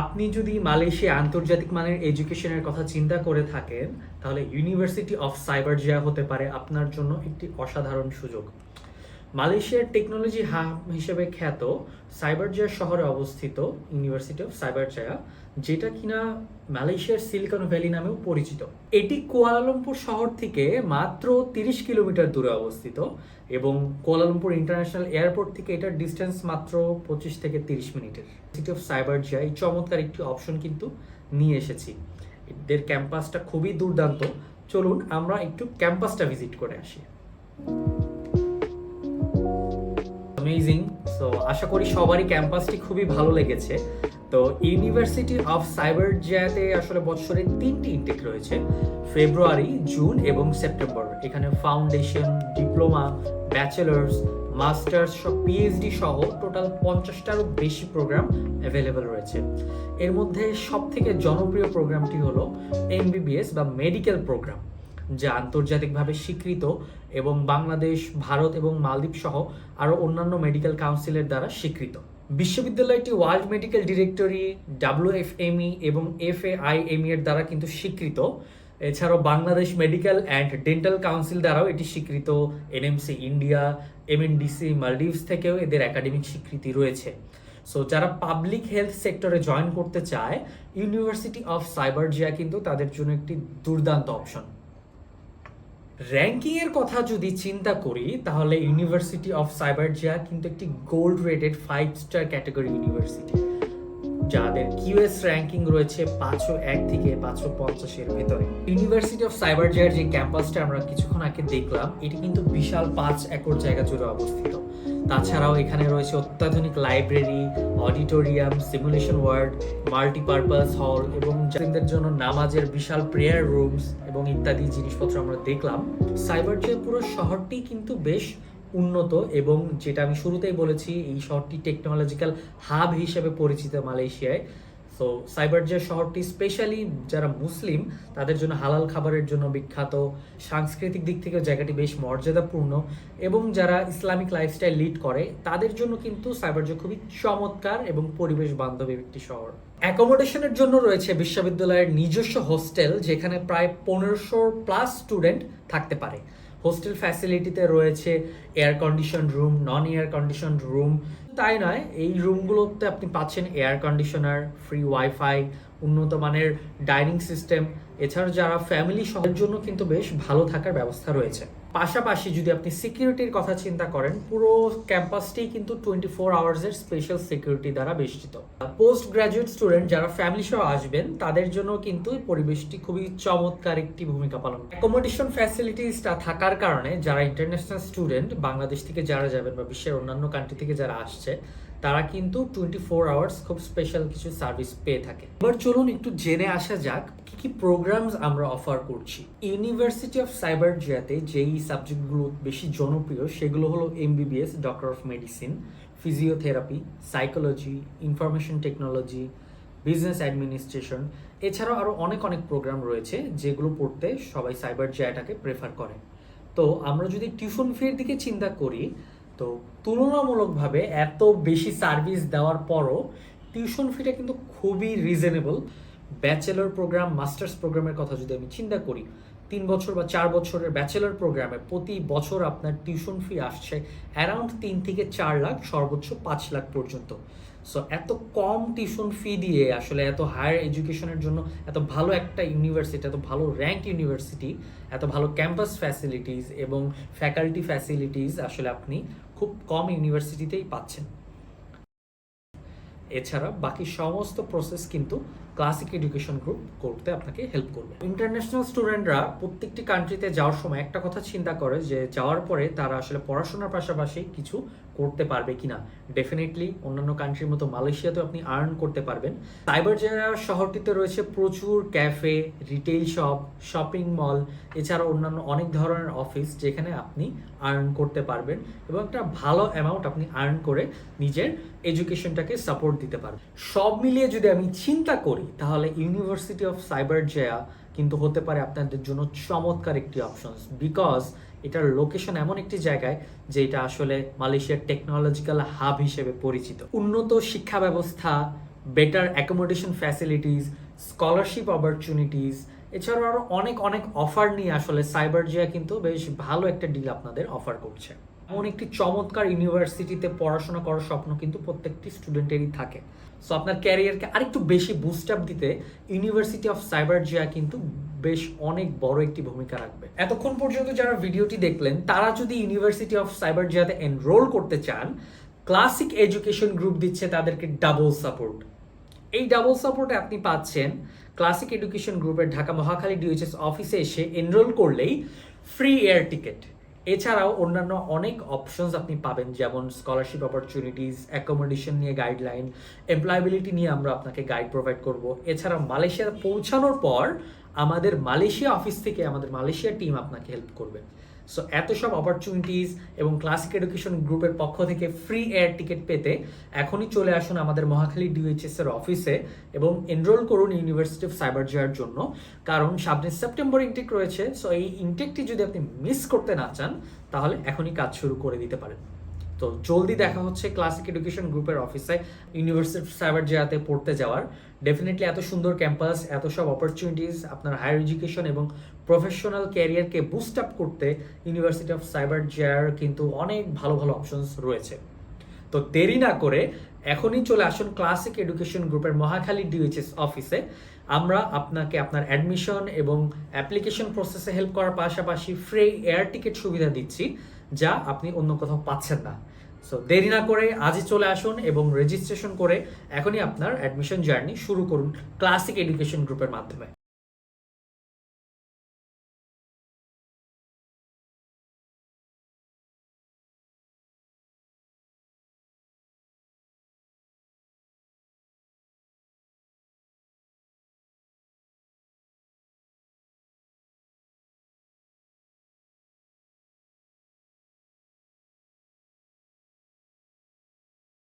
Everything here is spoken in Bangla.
আপনি যদি মালয়েশিয়া আন্তর্জাতিক মানের এডুকেশনের কথা চিন্তা করে থাকেন, তাহলে ইউনিভার্সিটি অফ সাইবার জিয়া হতে পারে আপনার জন্য একটি অসাধারণ সুযোগ। মালয়েশিয়ার টেকনোলজি হাব হিসেবে খ্যাত সাইবার জিয়া শহরে অবস্থিত ইউনিভার্সিটি অফ সাইবার জায়া যেটা কিনা মালয়েশিয়ার সিলিকন ভ্যালি নামেও পরিচিত। এটি কুয়ালালামপুর শহর থেকে মাত্র তিরিশ কিলোমিটার দূরে অবস্থিত এবং কুয়ালালামপুর ইন্টারন্যাশনাল এয়ারপোর্ট থেকে এটার ডিস্টেন্স মাত্র পঁচিশ থেকে তিরিশ মিনিটের। সিটি অফ সাইবার জিয়া এই চমৎকার একটি অপশন কিন্তু নিয়ে এসেছি। এদের ক্যাম্পাসটা খুবই দুর্দান্ত। চলুন আমরা একটু ক্যাম্পাসটা ভিজিট করে আসি। অ্যামেজিং সো আশা করি সবারই ক্যাম্পাসটি খুবই ভালো লেগেছে। তো ইউনিভার্সিটি অফ সাইবার জিয়াতে আসলে বছরে তিনটি ইনটেক রয়েছে। ফেব্রুয়ারি জুন এবং সেপ্টেম্বর এখানে ফাউন্ডেশন ডিপ্লোমা ব্যাচেলার্স মাস্টার্স সব পিএইচডি সহ টোটাল পঞ্চাশটারও বেশি প্রোগ্রাম অ্যাভেলেবেল রয়েছে। এর মধ্যে সব থেকে জনপ্রিয় প্রোগ্রামটি হলো এমবিবিএস বা মেডিকেল প্রোগ্রাম যা আন্তর্জাতিকভাবে স্বীকৃত এবং বাংলাদেশ, ভারত এবং মালদ্বীপ সহ আরও অন্যান্য মেডিকেল কাউন্সিলের দ্বারা স্বীকৃত। বিশ্ববিদ্যালয়টি ওয়ার্ল্ড মেডিকেল ডিরেক্টরি ডাব্লিউএফএমই এবং এফএআইএমই এর দ্বারা কিন্তু স্বীকৃত। এছাড়াও Bangladesh medical and dental council দ্বারাও এটি স্বীকৃত। এনএমসি ইন্ডিয়া, এমএনডিসি মালডিভস থেকেও এদের একাডেমিক স্বীকৃতি রয়েছে। সো যারা পাবলিক হেলথ সেক্টরে জয়েন করতে চায় ইউনিভার্সিটি অফ সাইবার জিয়া কিন্তু তাদের জন্য একটি দুর্দান্ত অপশন র্যাঙ্কিং এর কথা যদি চিন্তা করি, তাহলে ইউনিভার্সিটি অফ সাইবারজিয়া কিন্তু একটি gold rated five star category university যাদের কিউএস র্যাঙ্কিং রয়েছে পাঁচশো এক থেকে পাঁচশো পঞ্চাশের ভেতরে। ইউনিভার্সিটি অফ সাইবার জিয়ার যে ক্যাম্পাসটা আমরা কিছুক্ষণ আগে দেখলাম, এটি কিন্তু বিশাল পাঁচ একর জায়গা জুড়ে অবস্থিত। তাছাড়াও এখানে রয়েছে অত্যাধুনিক library auditorium simulation ward multipurpose hall এবং যাদের জন্য নামাজের বিশাল প্রেয়ার রুমস এবং ইত্যাদি জিনিসপত্র আমরা দেখলাম। সাইবার জিয়া পুরো শহরটি কিন্তু বেশ উন্নত এবং যেটা আমি শুরুতেই বলেছি, এই শহরটি টেকনোলজিক্যাল হাব হিসেবে পরিচিত মালয়েশিয়ায়। সো সাইবার যে শহরটি স্পেশালি যারা মুসলিম, তাদের জন্য হালাল খাবারের জন্য বিখ্যাত। সাংস্কৃতিক দিক থেকে জায়গাটি বেশ মর্যাদাপূর্ণ এবং যারা ইসলামিক লাইফস্টাইল লিড করে, তাদের জন্য কিন্তু সাইবার যে খুবই চমৎকার এবং পরিবেশ বান্ধব একটি শহর। অ্যাকোমোডেশনের জন্য রয়েছে বিশ্ববিদ্যালয়ের নিজস্ব হোস্টেল যেখানে প্রায় পনেরোশো প্লাস স্টুডেন্ট থাকতে পারে। হোস্টেল ফ্যাসিলিটিতে রয়েছে air condition room non air condition room তাই নয়, এই রুমগুলোতে আপনি পাচ্ছেন এয়ার কন্ডিশনার ফ্রি ওয়াইফাই উন্নত মানের ডাইনিং সিস্টেম এছাড়া যারা ফ্যামিলি সবার জন্য কিন্তু বেশ ভালো থাকার ব্যবস্থা রয়েছে। পাশাপাশি যদি আপনি সিকিউরিটির কথা চিন্তা করেন, পুরো ক্যাম্পাসটি কিন্তু টোয়েন্টি ফোর আওয়ার্সের স্পেশাল সিকিউরিটি দ্বারা বেষ্টিত। পোস্ট গ্রাজুয়েট স্টুডেন্ট যারা ফ্যামিলি সহ আসবেন, তাদের জন্য কিন্তু পরিবেশটি খুবই চমৎকার একটি ভূমিকা পালন অ্যাকোমোডেশন ফ্যাসিলিটিসটা থাকার কারণে যারা ইন্টারন্যাশনাল স্টুডেন্ট বাংলাদেশ থেকে যারা যাবেন বা বিশ্বের অন্যান্য কান্ট্রি থেকে যারা আসছে তারা কিন্তু টোয়েন্টি ফোর আওয়ার্স খুব স্পেশাল কিছু সার্ভিস পেয়ে থাকে। এবার চলুন একটু জেনে আসা যাক কি কি প্রোগ্রামস আমরা অফার করছি। ইউনিভার্সিটি অফ সাইবার জিয়াতে যেই সাবজেক্টগুলো বেশি জনপ্রিয়, সেগুলো হলো MBBS doctor of medicine physiotherapy psychology information technology business administration এছাড়াও আরও অনেক অনেক প্রোগ্রাম রয়েছে যেগুলো পড়তে সবাই সাইবার জিয়াটাকে প্রেফার করে। তো আমরা যদি টিউশন ফির দিকে চিন্তা করি তো তুলনামূলকভাবে এত বেশি সার্ভিস দেওয়ার পরও টিউশন ফিটা কিন্তু খুবই রিজনেবল ব্যাচেলর প্রোগ্রাম মাস্টার্স প্রোগ্রামের কথা যদি আমি চিন্তা করি, তিন বছর বা চার বছরের ব্যাচেলর প্রোগ্রামে প্রতি বছর আপনার টিউশন ফি আসছে অ্যারাউন্ড তিন থেকে চার লাখ, সর্বোচ্চ পাঁচ লাখ পর্যন্ত। সো এত কম টিউশন ফি দিয়ে আসলে এত হায়ার এডুকেশনের জন্য এত ভালো একটা ইউনিভার্সিটি এত ভালো র্যাঙ্ক ইউনিভার্সিটি এত ভালো ক্যাম্পাস ফ্যাসিলিটিস এবং ফ্যাকাল্টি ফ্যাসিলিটিস আসলে আপনি খুব কম ইউনিভার্সিটিতেই পাচ্ছেন। এছাড়া বাকি সমস্ত প্রসেস কিন্তু ক্লাসিক এডুকেশন গ্রুপ করতে আপনাকে হেল্প করবে। ইন্টারন্যাশনাল স্টুডেন্টরা প্রত্যেকটি কান্ট্রিতে যাওয়ার সময় একটা কথা চিন্তা করে যে যাওয়ার পরে তারা আসলে পড়াশোনার পাশাপাশি কিছু করতে পারবে কিনা? ডেফিনেটলি অন্যান্য কান্ট্রির মতো মালয়েশিয়াতেও আপনি আর্ন করতে পারবেন। সাইবার জেলা শহরটিতে রয়েছে, প্রচুর cafe retail shop shopping mall এছাড়া অন্যান্য অনেক ধরনের অফিস যেখানে আপনি আর্ন করতে পারবেন এবং একটা ভালো অ্যামাউন্ট আপনি আর্ন করে নিজের এডুকেশনটাকে সাপোর্ট দিতে পারবেন। সব মিলিয়ে যদি আমি চিন্তা করি, তাহলে ইউনিভার্সিটি অফ সাইবার জেয়া কিন্তু হতে পারে আপনাদের জন্য চমৎকার একটি অপশন বিকজ এটার লোকেশন এমন একটি জায়গায় যেটা আসলে মালয়েশিয়ার টেকনোলজিক্যাল হাব হিসেবে পরিচিত। উন্নত শিক্ষা ব্যবস্থা better accommodation facilities scholarship opportunities এছাড়াও আরও অনেক অনেক অফার নিয়ে আসলে সাইবার জিয়া কিন্তু বেশ ভালো একটা ডিল আপনাদের অফার করছে। এমন একটি চমৎকার ইউনিভার্সিটিতে পড়াশোনা করার স্বপ্ন কিন্তু প্রত্যেকটি স্টুডেন্টেরই থাকে। সো আপনার ক্যারিয়ারকে আরেকটু বেশি বুস্ট আপ দিতে ইউনিভার্সিটি অফ সাইবার জিয়া কিন্তু বেশ অনেক বড় একটি ভূমিকা রাখবে। এতক্ষণ পর্যন্ত যারা ভিডিওটি দেখলেন, তারা যদি ইউনিভার্সিটি অফ সাইবার জিয়াতে এনরোল করতে চান ক্লাসিক এডুকেশন গ্রুপ দিচ্ছে তাদেরকে ডাবল সাপোর্ট এই ডাবল সাপোর্টে আপনি পাচ্ছেন ক্লাসিক এডুকেশন গ্রুপের ঢাকা মহাখালী ডিএইচএস অফিসে এসে এনরোল করলেই ফ্রি এয়ার টিকিট এছাড়াও অন্যান্য অনেক অপশনস আপনি পাবেন, যেমন স্কলারশিপ অপরচুনিটিস অ্যাকোমোডেশন নিয়ে গাইডলাইন এমপ্লয়াবিলিটি নিয়ে আমরা আপনাকে গাইড প্রোভাইড করব। এছাড়া মালয়েশিয়া পৌঁছানোর পর আমাদের মালয়েশিয়া অফিস থেকে আমাদের মালয়েশিয়া টিম আপনাকে হেল্প করবে। সো এত সব অপরচুনিটিস এবং ক্লাসিক এডুকেশন গ্রুপের পক্ষ থেকে ফ্রি এয়ার টিকিট পেতে এখনই চলে আসুন আমাদের মহাখালী ডিউএইচএস এর অফিসে এবং এনরোল করুন ইউনিভার্সিটি অফ সাইবার জিয়ার জন্য। কারণ সামনে সেপ্টেম্বর ইনটেক রয়েছে সো এই ইনটেকটি যদি আপনি মিস করতে না চান, তাহলে এখনই কাজ শুরু করে দিতে পারেন। তো জলদি দেখা হচ্ছে ক্লাসিক এডুকেশন গ্রুপের অফিসে ইউনিভার্সিটি সাইবার জিয়াতে পড়তে যাওয়ার। ডেফিনেটলি এত সুন্দর ক্যাম্পাস এত সব অপরচুনিটিস আপনার হায়ার এডুকেশন এবং প্রফেশনাল ক্যারিয়ারকে বুস্ট আপ করতে ইউনিভার্সিটি অফ সাইবার জেয়ার কিন্তু অনেক ভালো ভালো অপশনস রয়েছে। তো দেরি না করে এখনই চলে আসুন ক্লাসিক এডুকেশন গ্রুপের মহাখালী ডিএইচএস অফিসে আমরা আপনাকে আপনার অ্যাডমিশন এবং অ্যাপ্লিকেশন প্রসেসে হেল্প করার পাশাপাশি ফ্রি এয়ার টিকিট সুবিধা দিচ্ছি, যা আপনি অন্য কোথাও পাচ্ছেন না। সো দেরি না করে আজই চলে আসুন এবং রেজিস্ট্রেশন করে এখনই আপনার অ্যাডমিশন জার্নি শুরু করুন ক্লাসিক এডুকেশন গ্রুপের মাধ্যমে।